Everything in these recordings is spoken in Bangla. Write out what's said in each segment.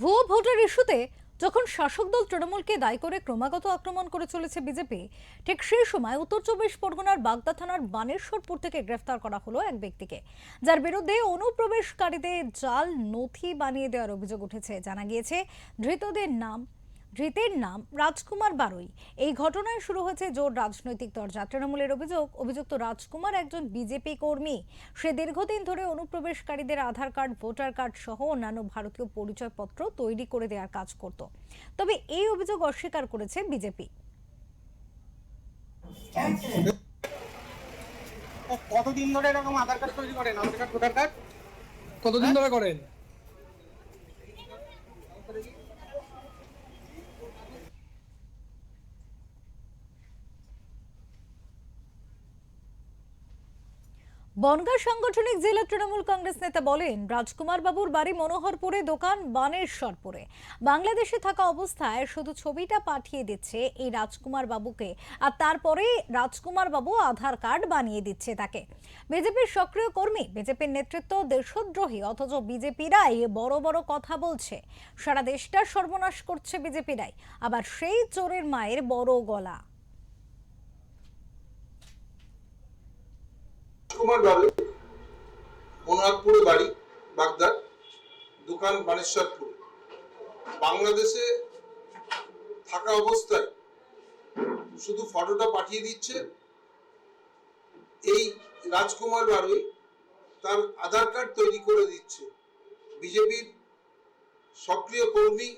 ভুয়ো ভোটার ইস্যুতে যখন শাসক দল তৃণমূলকে দায়ী করে ক্রমাগত আক্রমণ করে চলেছে বিজেপি, ঠিক সেই সময় উত্তর চব্বিশ পরগনার বাগদা থানার বানেশ্বরপুর থেকে গ্রেফতার করা হলো এক ব্যক্তিকে। যার বিরুদ্ধে অনুপ্রবেশকারীদের জাল নথি বানিয়ে দেওয়ার অভিযোগ উঠেছে। জানা গিয়েছে, ধৃতদের নাম ধৃতের নাম রাজকুমার বারুই। এই ঘটনায় শুরু হয়েছে জোর রাজনৈতিক দরজা তৃণমূলের অভিযোগ। অভিযুক্ত রাজকুমার একজন বিজেপি কর্মী। সে দীর্ঘদিন ধরে অনুপ্রবেশকারীদের আধার কার্ড ভোটার কার্ড সহ অন্যান্য ভারতীয় পরিচয়পত্র তৈরি করে দেওয়ার কাজ করত। তবে এই অভিযোগ অস্বীকার করেছে বিজেপি। কতদিন ধরে এরকম আধার কার্ড তৈরি করেন? Aadhaar card voter card? কতদিন ধরে করেন? বনগাঁ সাংগঠনিক জেলা তৃণমূল কংগ্রেস নেতা বলেন, রাজকুমার বাবুর বাড়ি মনোহরপুরে, দোকান বানেশ্বরপুরে। বাংলাদেশে থাকা অবস্থায় শুধু ছবিটা পাঠিয়ে দিচ্ছে এই রাজকুমার বাবুকে, আর তারপরে রাজকুমার বাবু আধার কার্ড বানিয়ে দিচ্ছে তাকে। বিজেপির সক্রিয় কর্মী, বিজেপির নেতৃত্ব দেশদ্রোহী, অথচ বিজেপিরাই বড় বড় কথা বলছে। সারা দেশটা সর্বনাশ করছে বিজেপিরাই, আবার সেই চোরের মায়ের বড় গলা। কুমার বাবু মনোহরপুরে বাড়ি বাগদার দোকান বানেশ্বরপুর। বাংলাদেশে থাকা অবস্থায় শুধু ফটোটা পাঠিয়ে দিচ্ছে এই রাজকুমার বারুই তার আধার কার্ড তৈরি করে দিচ্ছে। বিজেপির সক্রিয় কর্মী,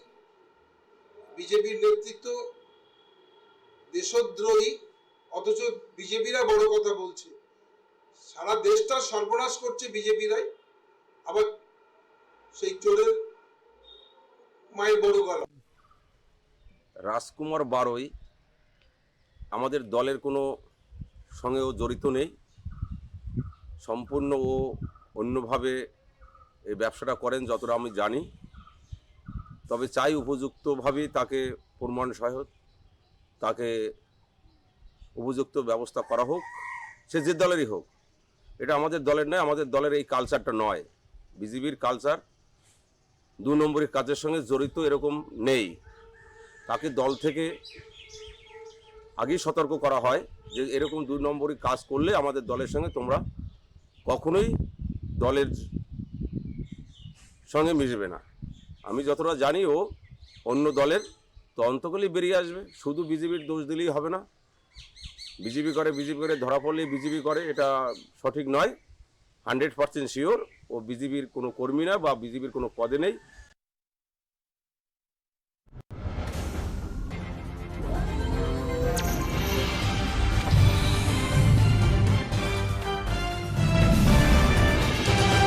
বিজেপির নেতৃত্ব, দেশদ্রোহী, অথচ বিজেপিরা বড় কথা বলছে। সারা দেশটা সর্বনাশ করছে বিজেপিরাই। আবার সেই চোরের মায়ের বড় গলা। রাজকুমার বারোই আমাদের দলের কোনো সঙ্গেও জড়িত নেই। সম্পূর্ণ ও অন্যভাবে এই ব্যবসাটা করেন যতটা আমি জানি। তবে চাই উপযুক্তভাবেই তাকে প্রমাণ সহায়ক তাকে উপযুক্ত ব্যবস্থা করা হোক, সে যে দলেরই হোক। এটা আমাদের দলের নয়, আমাদের দলের এই কালচারটা নয়। বিজেপির কালচার দু নম্বরের কাজের সঙ্গে জড়িত এরকম নেই। তাকে দল থেকে আগেই সতর্ক করা হয় যে এরকম দুই নম্বরই কাজ করলে আমাদের দলের সঙ্গে তোমরা কখনোই দলের সঙ্গে মিশবে না। আমি যতটা জানি ও অন্য দলের তদন্ত করলেই বেরিয়ে আসবে। শুধু বিজেপির দোষ দিলেই হবে না। বিজেপি করে বিজেপি করে, ধরা পড়লে বিজেপি করে, এটা সঠিক নয়। হান্ড্রেড পার্সেন্ট শিওর, ও বিজেপির কোনো কর্মী না বা বিজেপির কোনো পদে নেই।